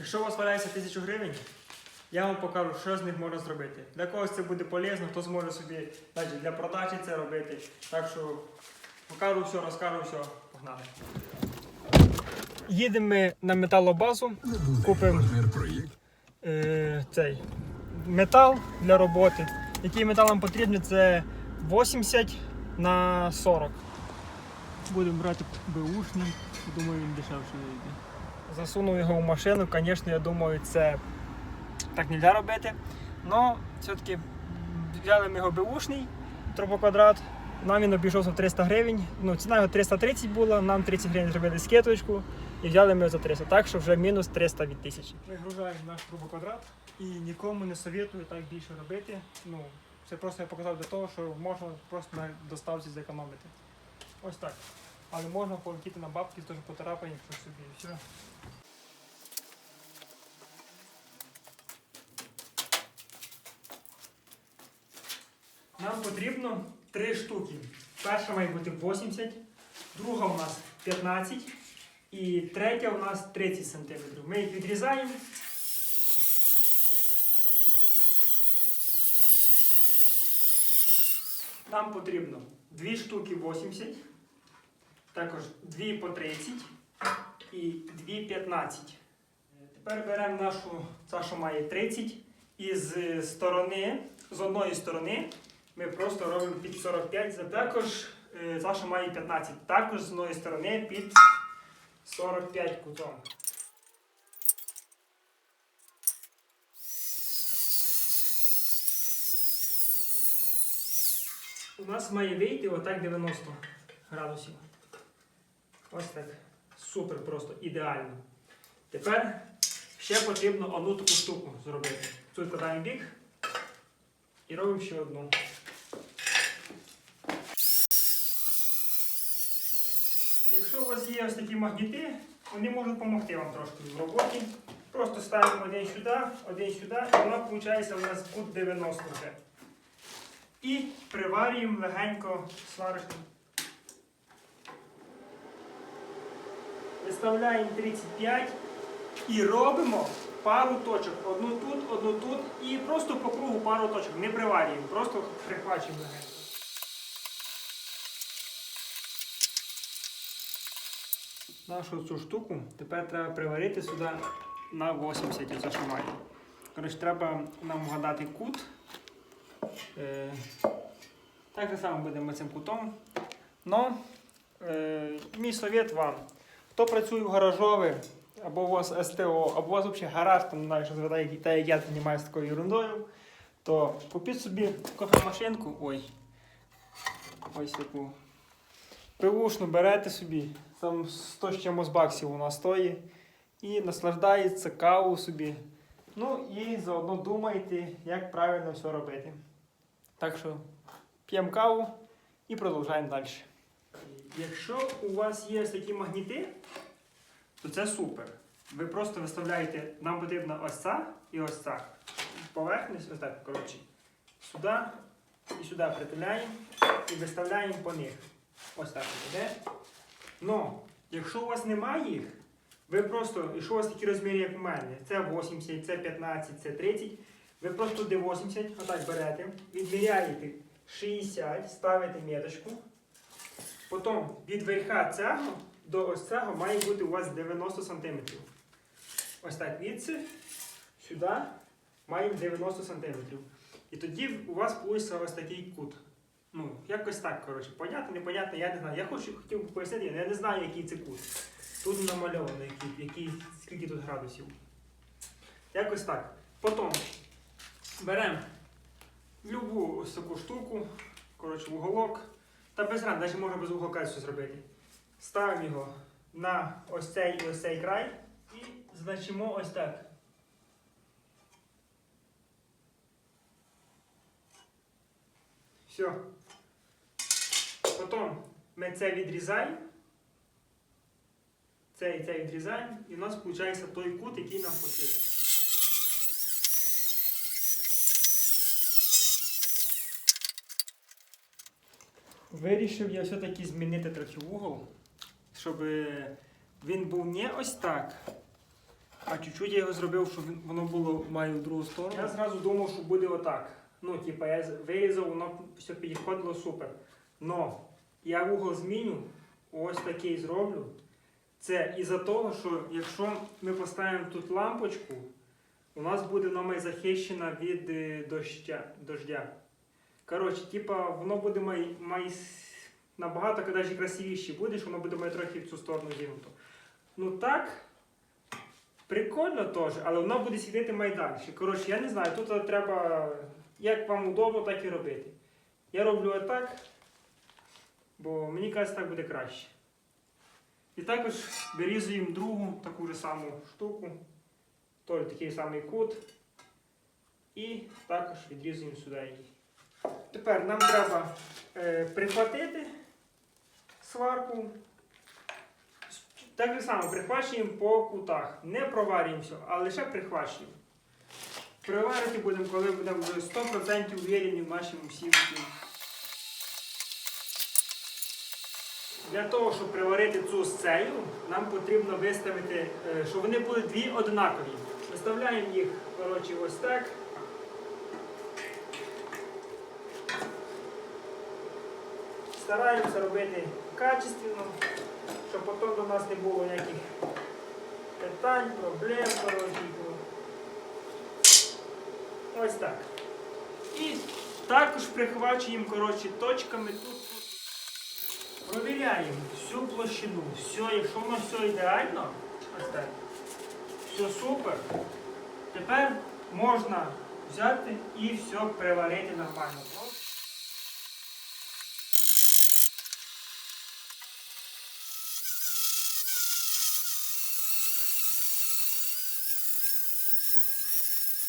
Якщо у вас валяється 1000 гривень, я вам покажу, що з них можна зробити. Для когось це буде полезно, хто зможе собі навіть для продажі це робити. Так що покажу все, розкажу все. Погнали. Їдемо ми на металобазу, купимо е, цей метал для роботи. Який метал нам потрібен, це 80 на 40. Будемо брати беушний, думаю, він дешевше вийде. Засунув його в машину, звісно, я думаю, це так не можна робити. Але все-таки взяли ми його беушний трубоквадрат. Нам він обійшовся в 300 гривень. Ну, ціна його 330 була, нам 30 гривень зробили скидочку і взяли ми його за 300. Так що вже мінус 300 від тисячі. Вигружаємо наш трубоквадрат і нікому не советую так більше робити. Ну, це просто я показав для того, що можна просто на доставці зекономити. Ось так. Але можна полетіти на бабки, теж потрапані, якщо собі все. Нам потрібно три штуки. Перша має бути 80, друга у нас 15 і третя у нас 30 см. Ми їх відрізаємо. Нам потрібно 2 штуки 80, також 2 по 30 і 2 15. Тепер беремо нашу, ця, що має 30, і з сторони, з одної сторони ми просто робимо під 45, це також е, ця, що має 15, також з одної сторони під 45 кутом. У нас має вийти отак 90 градусів. Ось так. Супер просто, ідеально. Тепер ще потрібно одну таку штуку зробити. Тут кладаємо бік і робимо ще одну. Якщо у вас є ось такі магніти, вони можуть допомогти вам трошки в роботі. Просто ставимо один сюди, один сюди, і воно виходить у нас кут 90 вже. І приварюємо легенько сварочним. Виставляємо 35 і робимо пару точок. Одну тут, одну тут і просто по кругу пару точок. Не приварюємо, просто прихвачуємо легенько. Нашу цю штуку тепер треба приварити сюди на 80 оце що має. Коротше, треба нам вгадати кут. Е, так само будемо цим кутом. Но е, мій совет вам. Хто працює в гаражові, або у вас СТО, або у вас взагалі гараж, там, знаю, що згадаєте, та як я займаюся такою ерундою, то купіть собі кофемашинку. Ой. Ось таку. Пивушну берете собі, там 100 з чимось баксів вона стоїть. І наслаждається каву собі. Ну і заодно думайте, як правильно все робити. Так що п'ємо каву і продовжуємо далі. Якщо у вас є ось такі магніти, то це супер. Ви просто виставляєте, нам потрібна ось ця і ось ця. Поверхність, ось так, коротше. Сюди і сюди притуляємо і виставляємо по них. Ось так іде. Но, якщо у вас немає їх, ви просто, якщо у вас такі розміри, як у мене, це 80, це 15, це 30, ви просто туди 80, отак берете, відміряєте 60, ставите меточку. Потім від верха цього до ось цього має бути у вас 90 см. Ось так відси, сюди маємо 90 см. І тоді у вас вийде ось такий кут. Ну, якось так, коротше. Понятно, непонятно, я не знаю. Я хочу, хотів пояснити, я не знаю, який це кут. Тут намальовано, який, який, скільки тут градусів. Якось так. Потім беремо любу ось таку штуку, коротше, уголок. Та без ран, навіть можна без уголка зробити. Ставимо його на ось цей і ось цей край і значимо ось так. Все. Потім ми це відрізаємо. Це і це відрізаємо, і у нас виходить той кут, який нам потрібен. Вирішив я все-таки змінити трохи угол, щоб він був не ось так, А чуть-чуть я його зробив, щоб воно було має в другу сторону. Я зразу думав, що буде отак. Ну, типа, я вирізав, воно все підходило супер. Но я вугол зміню, ось такий зроблю. Це із-за того, що якщо ми поставимо тут лампочку, у нас буде вона захищена від е, доща. дождя. Коротше, типа, воно буде май, май, набагато навіть красивіше буде, що воно буде має трохи в цю сторону зігнуто. Ну так, прикольно теж, але воно буде сидіти майданчик. Коротше, я не знаю, тут треба, як вам удобно, так і робити. Я роблю отак, бо мені кажеться, так буде краще. І також вирізуємо другу таку ж саму штуку, той такий самий кут. І також відрізуємо сюди її. Тепер нам треба е, прихватити сварку. Так само прихвачуємо по кутах. Не проварюємо все, а лише прихвачуємо. Приварити будемо, коли будемо вже 100% уверені в нашому всім. Для того, щоб приварити цю сцею, нам потрібно виставити, е, щоб вони були дві однакові. Виставляємо їх коротше, ось так. Стараємося робити качественно, щоб потім до нас не було ніяких питань, проблем. Ось так. І також прихвачуємо коротше, точками тут. Провіряємо всю площину. Все, якщо воно все ідеально, ось так, все супер. Тепер можна взяти і все приварити нормально.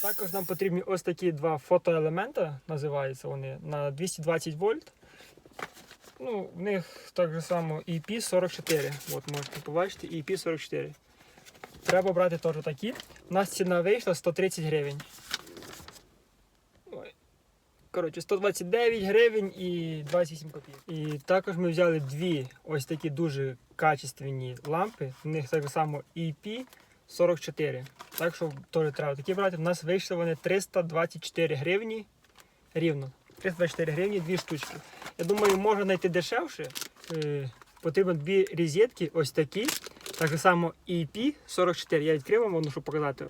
Також нам потрібні ось такі два фотоелемента, називаються вони, на 220 вольт. Ну, в них так же само EP44. От можете побачити, EP44. Треба брати теж такі. У нас ціна вийшла 130 гривень. Коротше, 129 гривень і 27 копійок. І також ми взяли дві ось такі дуже качественні лампи. В них так само EP 44. Так що теж треба такі брати. У нас вийшли вони 324 гривні рівно. 324 гривні, дві штучки. Я думаю, можна знайти дешевше. Е, потрібно дві розетки, ось такі. Так само EP 44. Я відкрив вам, воно, щоб показати.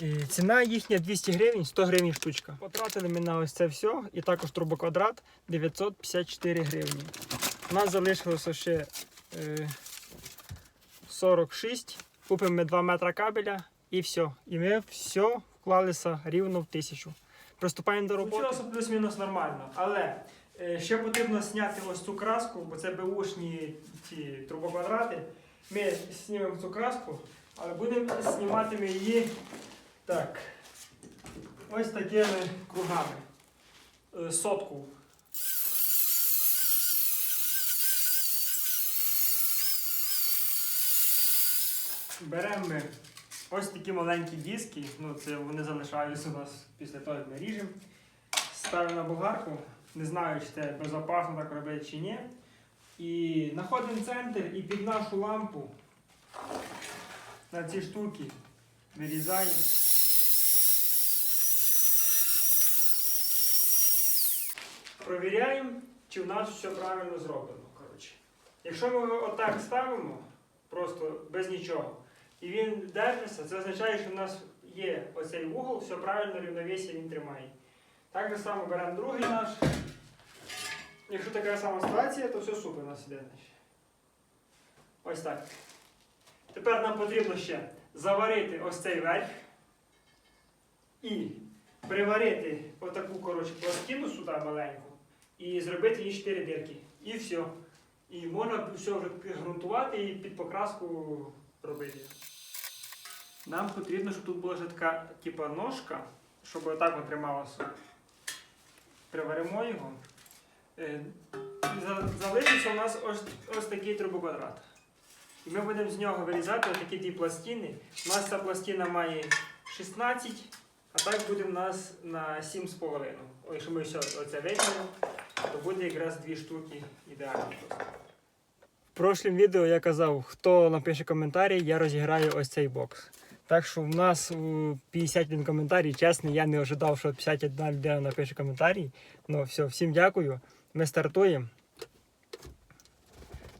І ціна їхня 200 гривень, 100 гривень штучка. Потратили ми на ось це все і також турбоквадрат 954 гривні. У нас залишилося ще е, 46. Купимо ми 2 метри кабеля і все. І ми все вклалися рівно в тисячу. Приступаємо до роботи. Получилося плюс-мінус нормально, але е, ще потрібно зняти ось цю краску, бо це беушні ці трубоквадрати. Ми знімемо цю краску, але будемо знімати ми її так. Ось такими кругами. Е, Сотку. Беремо ми ось такі маленькі диски, ну це вони залишаються у нас після того, як ми ріжемо. Ставимо на болгарку. Не знаю, чи це безпечно так робити чи ні. І знаходимо центр і під нашу лампу на ці штуки вирізаємо. Провіряємо, чи в нас все правильно зроблено. Коротше. Якщо ми отак ставимо, просто без нічого, і він держиться, це означає, що в нас є оцей угол, все правильно рівновесія він тримає. Так же само беремо другий наш. Якщо така сама ситуація, то все супер у нас іде. Ось так. Тепер нам потрібно ще заварити ось цей верх і приварити отаку коротше, пластину сюди маленьку і зробити їй 4 дирки. І все. І можна все вже ґрунтувати і під покраску робити. Нам потрібно, щоб тут була вже така типа ножка, щоб отак от трималося. Приваримо його. Е, Залишиться у нас ось, ось такий трубоквадрат. І ми будемо з нього вирізати такі ті пластини. У нас ця пластина має 16, а так буде у нас на 7,5. Якщо ми все оце візьмемо, то буде якраз дві штуки ідеально. В прошлому відео я казав, хто напише коментарі, я розіграю ось цей бокс. Так що в нас 51 коментарій. Чесно, я не ожидав, що 51 людина напише коментарій. Ну все, всім дякую. Ми стартуємо.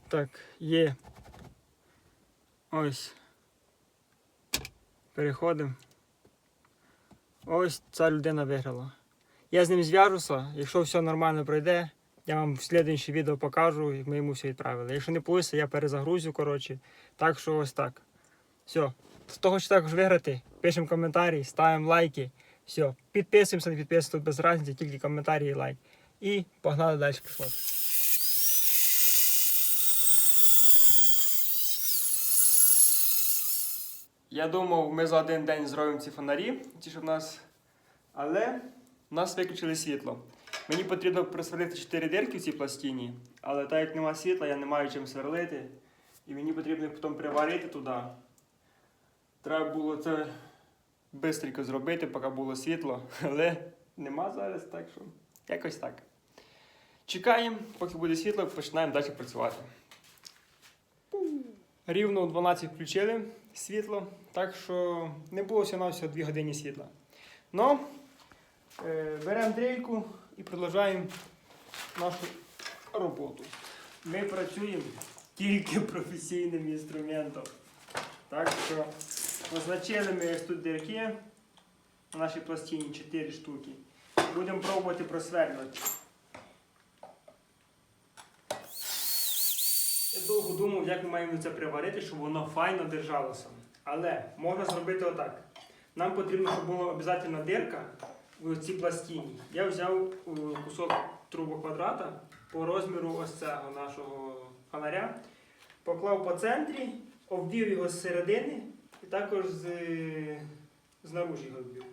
Так, є. Ось. Переходимо. Ось ця людина виграла. Я з ним зв'яжуся. Якщо все нормально пройде, я вам в слідуюче відео покажу, як ми йому все відправили. Якщо не вийде, я перезагрузю, коротше. Так що ось так. Все. З того, що також виграти, пишемо коментарі, ставимо лайки. Все. Підписуємося, не підписуємося, тут без разниці, тільки коментарі і лайк. І погнали далі пішло. Я думав, ми за один день зробимо ці фонарі, ті, що в нас. Але в нас виключили світло. Мені потрібно просверлити 4 дирки в цій пластині, але так як немає світла, я не маю чим сверлити. І мені потрібно потім приварити туди. Треба було це швидко зробити, поки було світло, але нема зараз, так що якось так. Чекаємо, поки буде світло, починаємо далі працювати. Рівно о 12 включили світло, так що не було всього на 2 години світла. Ну, е, беремо дрельку і продовжуємо нашу роботу. Ми працюємо тільки професійним інструментом. Так що позначили ми ось тут дірки на нашій пластині 4 штуки. Будемо пробувати просверлювати. Я довго думав, як ми маємо це приварити, щоб воно файно держалося. Але можна зробити отак. Нам потрібно, щоб була обов'язково дирка в цій пластині. Я взяв е, кусок трубоквадрата по розміру ось цього нашого фонаря, поклав по центрі, обвів його з середини і також з, знаружі його обвів.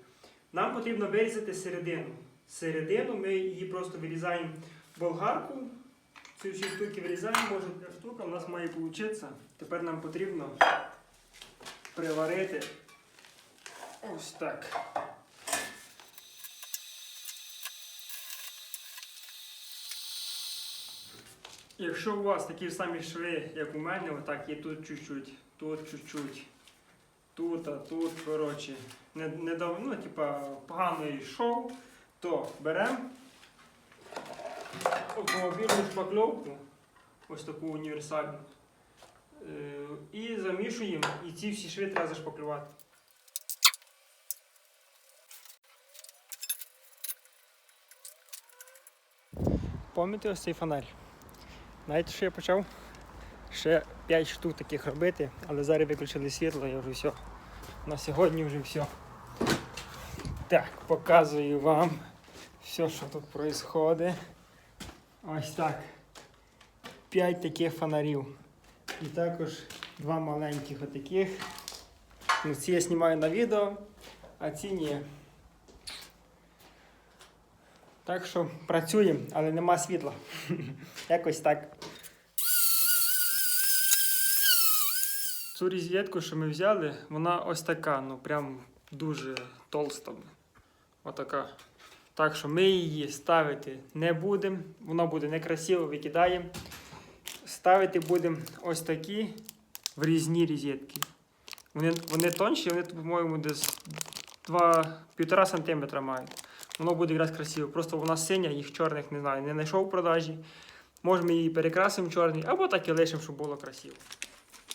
Нам потрібно вирізати середину. Середину ми її просто вирізаємо болгарку. Ці всі штуки вирізаємо, може ця штука у нас має вийти. Тепер нам потрібно приварити ось так. Якщо у вас такі самі шви, як у мене, отак є тут чуть-чуть, тут чуть-чуть, тут, а тут, коротше, не, не ну, типа, погано йшов, то беремо автомобільну шпакльовку, ось таку універсальну, е, і замішуємо, і ці всі шви треба зашпаклювати. Пам'ятаєте ось цей фонарь? Знаєте, що я почав? Ще 5 штук таких робити, але зараз виключили світло, я вже все. На сьогодні вже все. Так, показую вам все, що тут відбувається. Ось так. 5 таких фонарів. І також два маленьких отаких. Ну, ці я знімаю на відео, а ці ні. Так що працюємо, але нема світла. Якось так. Цю розетку, що ми взяли, вона ось така, ну прям дуже толста. Отака. Так що ми її ставити не будемо, воно буде некрасиво, викидаємо. Ставити будемо ось такі врізні розетки. Вони, вони тонші, вони, по-моєму, десь 2-1,5 см мають. Воно буде якраз красиво. Просто вона синя, їх чорних не знаю, не знайшов в продажі. Можемо її перекрасимо чорний, або так і лишимо, щоб було красиво.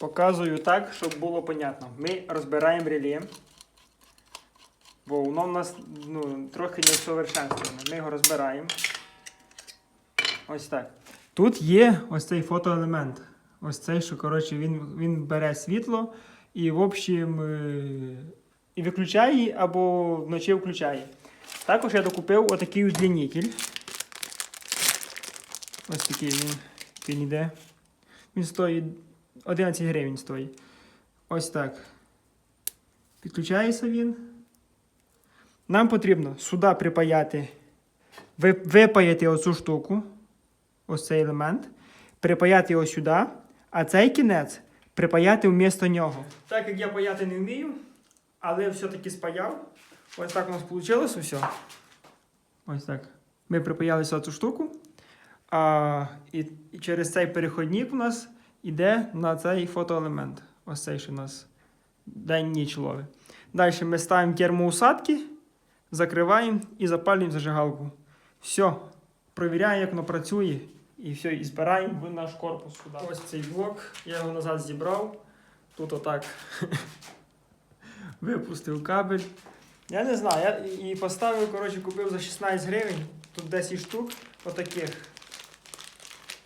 Показую так, щоб було понятно. Ми розбираємо реле, бо воно в нас ну, трохи не совершенствоване. Ми його розбираємо. Ось так. Тут є ось цей фотоелемент. Ось цей, що коротше, він, він бере світло і, в общем, е, і виключає або вночі включає. Також я докупив отакий удлінитель. Ось такий він, він йде. Він стоїть 11 гривень стоїть. Ось так. Підключається він. Нам потрібно сюди припаяти, випаяти оцю штуку, ось цей елемент, припаяти його сюди, а цей кінець припаяти вмісто нього. Так як я паяти не вмію, але все-таки спаяв. Ось так у нас вийшло все. Ось так. Ми припаялися цю штуку. А, і, і через цей переходник у нас йде на цей фотоелемент. Ось цей, що у нас день ніч ловить. Далі ми ставимо термоусадки, закриваємо і запалюємо зажигалку. Все. Провіряємо, як воно працює. І все, і збираємо в наш корпус сюди. Ось цей блок, я його назад зібрав. Тут отак випустив кабель. Я не знаю, я і поставив, коротше, купив за 16 гривень. Тут 10 штук отаких.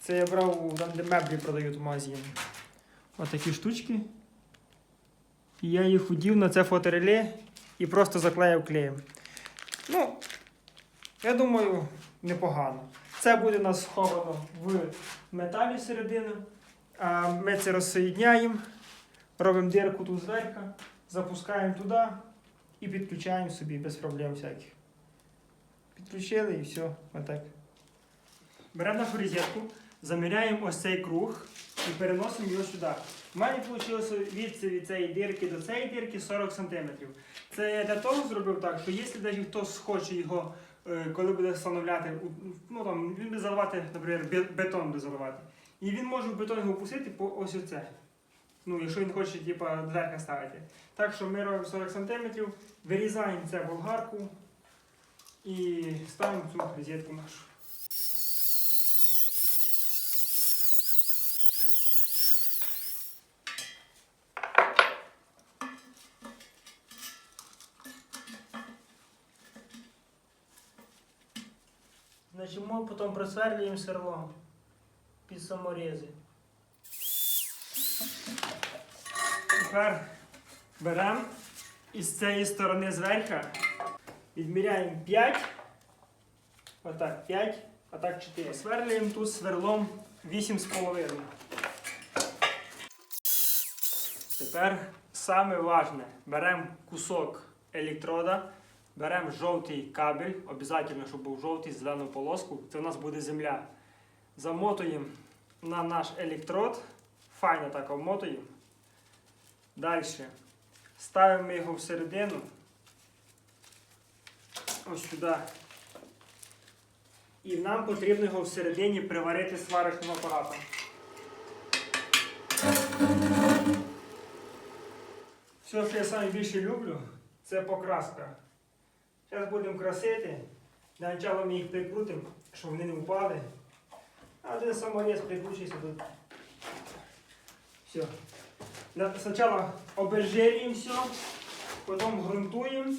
Це я брав там, де меблі продають в магазині. Отакі штучки. І я їх удів на це фотореле і просто заклеїв клеєм. Ну, я думаю, непогано. Це буде у нас сховано в металі середину. А ми це розсоєдняємо, робимо дирку тут зверху, запускаємо туди і підключаємо собі без проблем всяких. Підключили і все, отак. Беремо нашу розетку, заміряємо ось цей круг і переносимо його сюди. У мене вийшло від, цієї дирки до цієї дирки 40 см. Це я для того зробив так, що якщо навіть хтось хоче його, е, коли буде встановляти, ну там він буде заливати, наприклад, бетон буде заливати. І він може в бетон його пустити по ось оце. Ну, якщо він хоче, типа, дверка ставити. Так що ми робимо 40 см, вирізаємо це болгарку і ставимо цю розетку нашу. Ми просверлюємо сверлом під саморези. Тепер беремо і з цієї сторони зверху відміряємо 5. Отак 5, а так 4. Сверлюємо тут сверлом 8,5. Тепер саме важне. Беремо кусок електрода, беремо жовтий кабель, обов'язково, щоб був жовтий зелену полоску. Це у нас буде земля. Замотуємо на наш електрод, файно так обмотуємо. Далі ставимо його всередину. Ось сюди. І нам потрібно його всередині приварити сварочним апаратом. Все, що я найбільше люблю, це покраска. Зараз будемо красити. Для початку ми їх прикрутимо, щоб вони не впали. А один саморез прикручується тут. Все. Спочатку обезжирюємо все, потім ґрунтуємо.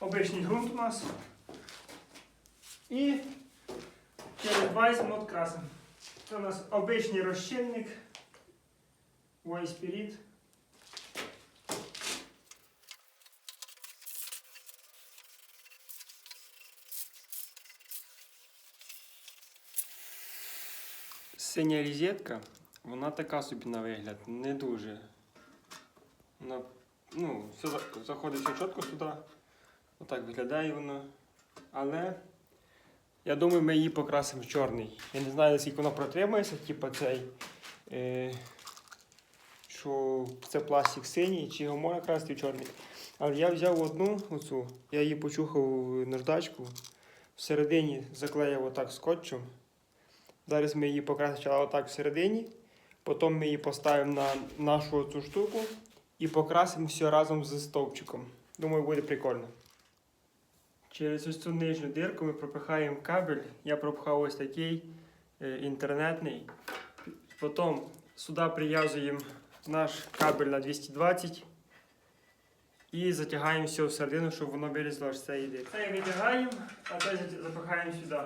Обичний ґрунт у нас. І через 20 минут красимо. Це у нас обичний розчинник. White Синя розетка, вона така собі на вигляд, не дуже. Вона, ну, все заходить все чітко сюди. Отак виглядає воно. Але я думаю, ми її покрасимо в чорний. Я не знаю, наскільки воно протримається, типу цей. Е, що це пластик синій, чи його можна красити в чорний. Але я взяв одну оцю, я її почухав наждачку, всередині заклеїв отак скотчем. Зараз ми її покрасимо отак всередині, потім ми її поставимо на нашу цю штуку і покрасимо все разом з стовпчиком. Думаю, буде прикольно. Через ось цю нижню дирку ми пропихаємо кабель. Я пропхав ось такий е, інтернетний. Потім сюди прив'язуємо наш кабель на 220 і затягаємо все всередину, щоб воно вилізло з цієї дирки. Це витягаємо, а це запихаємо сюди.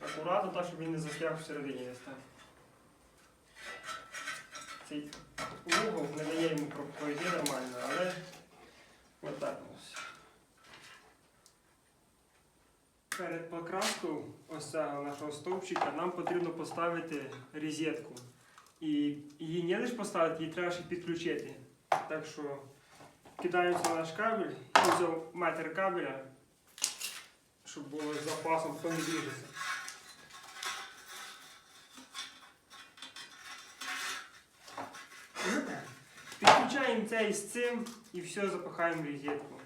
Акуратно, так, щоб він не застряг всередині там. Цей угол не дає йому про- пройти нормально, але отак ось. Перед покраскою ось цього нашого стовпчика нам потрібно поставити розетку. І її не лише поставити, її треба ще підключити. Так що кидаємося на наш кабель, взяв метр кабеля, щоб було з запасом, хто не біжиться. Підключаємо цей з цим і все запихаємо в розетку.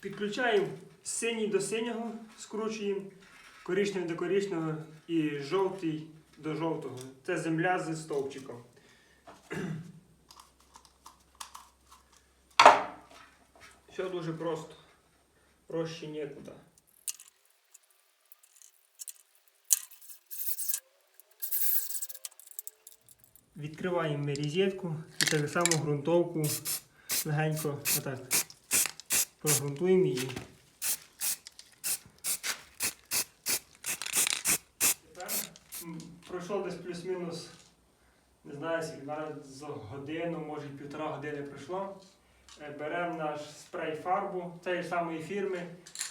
Підключаємо синій до синього, скручуємо, коричневий до коричневого і жовтий до жовтого. Це земля з стовпчиком. Все дуже просто. Проще нікуди. Відкриваємо ми розетку і так само ґрунтовку легенько отак прогрунтуємо її. Тепер пройшло десь плюс-мінус, не знаю, скільки, навіть за годину, може півтора години пройшло. Е, Беремо наш спрей фарбу цієї самої фірми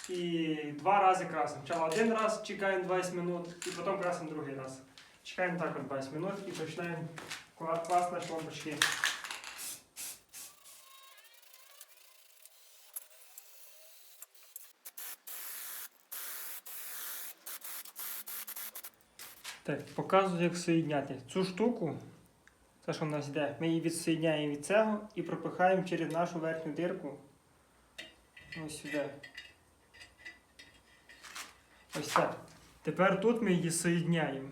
і два рази красимо. Спочатку один раз чекаємо 20 минут і потім красимо другий раз. Чекаємо так от 20 минут і починаємо кла- класти наші лампочки. Так, показую, як соєдняти. Цю штуку, це що в нас йде, ми її відсоєдняємо від цього і пропихаємо через нашу верхню дирку. Ось сюди. Ось так. Тепер тут ми її соєдняємо.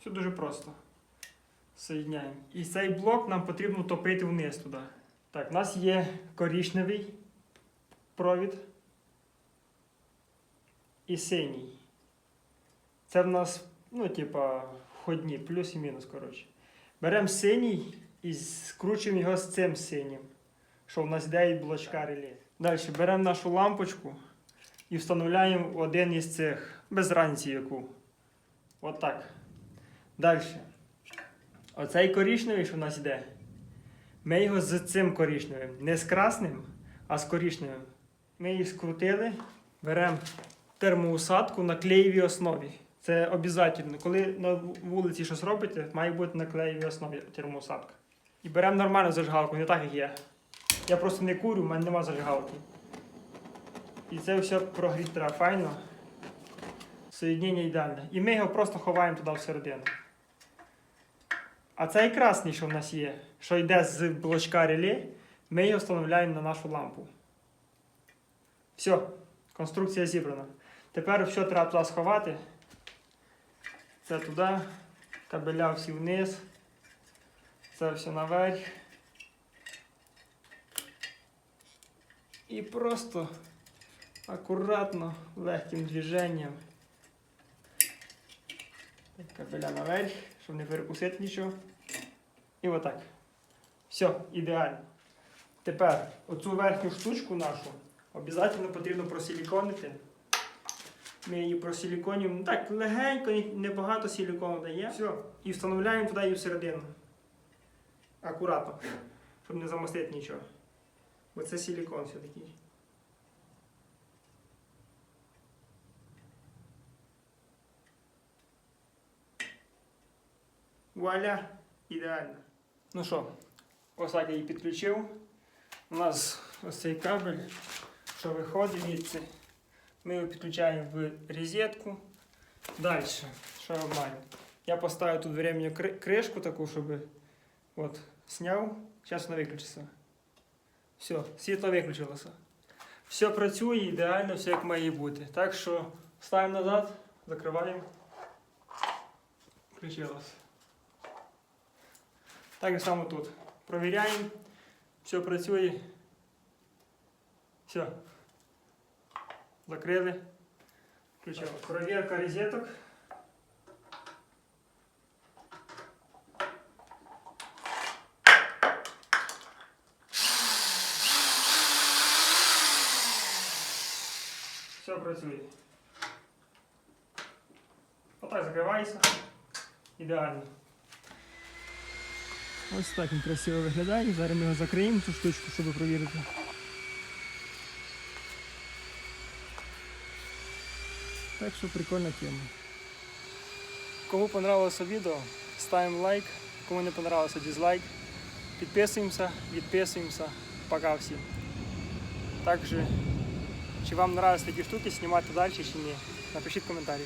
Все дуже просто. Соєдняємо. І цей блок нам потрібно топити вниз туди. Так, у нас є коричневий провід і синій. Це в нас, ну, типа, входні, плюс і мінус, коротше. Беремо синій і скручуємо його з цим синім, що в нас йде від блочка реле. Далі беремо нашу лампочку і встановляємо один із цих, без разниці яку. Отак. Далі. Оцей коричневий, що в нас йде, ми його з цим коричневим. Не з красним, а з коричневим. Ми їх скрутили, беремо термоусадку на клеєвій основі. Це обов'язково. Коли на вулиці щось робите, має бути на клеєвій основі термоусадка. І беремо нормальну зажигалку, не так як я. Я просто не курю, в мене нема зажигалки. І це все прогріти треба файно. Соєднення ідеальне. І ми його просто ховаємо туди всередину. А цей красний, що в нас є, що йде з блочка реле, ми його встановляємо на нашу лампу. Все, конструкція зібрана. Тепер все треба туди сховати. Це туди, кабеля всі вниз, це все наверх. І просто акуратно, легким движенням. Кабеля наверх, щоб не перекусити нічого. І отак. Все, ідеально. Тепер оцю верхню штучку нашу обов'язково потрібно просиліконити. Ми її просиліконюємо ну, так легенько, небагато силікону дає. Все. І встановляємо туди її всередину. Акуратно, щоб не замостити нічого. Бо це силікон все-таки. Вуаля! Ідеально. Ну що, ось так я її підключив. У нас ось цей кабель, що виходить звідси. Ми його підключаємо в розетку. Далі, що я маю? Я поставив тут временну кри- кришку таку, щоб от, зняв. Зараз вона виключиться. Все, світло виключилося. Все працює ідеально, все як має бути. Так що ставимо назад, закриваємо. Включилося. Так само тут. Провіряємо. Все працює. Все. Закрили. Включили. Проверка розеток. Все працює. Отак закривається. Ідеально. Ось так він красиво виглядає. Зараз ми його закриємо, цю штучку, щоб провірити. Так що прикольна тема. Кому понравилося відео, ставимо лайк. Кому не понравилося, дизлайк. Підписуємося, відписуємося. Пока всім. Також, чи вам нравились такі штуки, знімати далі чи ні? Напишіть коментарі.